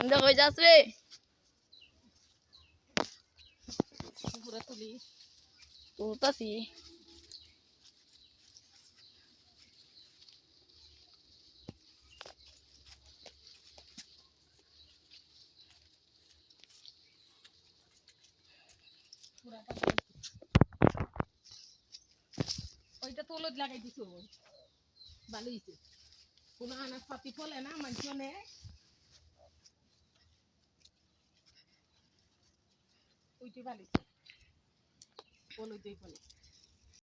এমদা কই যাস রে পুরা তুলি তুলতাছি ওইটা তো হলুদ লাগাই দিছো। ভালো হয়েছে কোনো আনাজ পাতি ফলে না মানুষ নেয় ওইটি ভালো হয়েছে হলুদ ফলে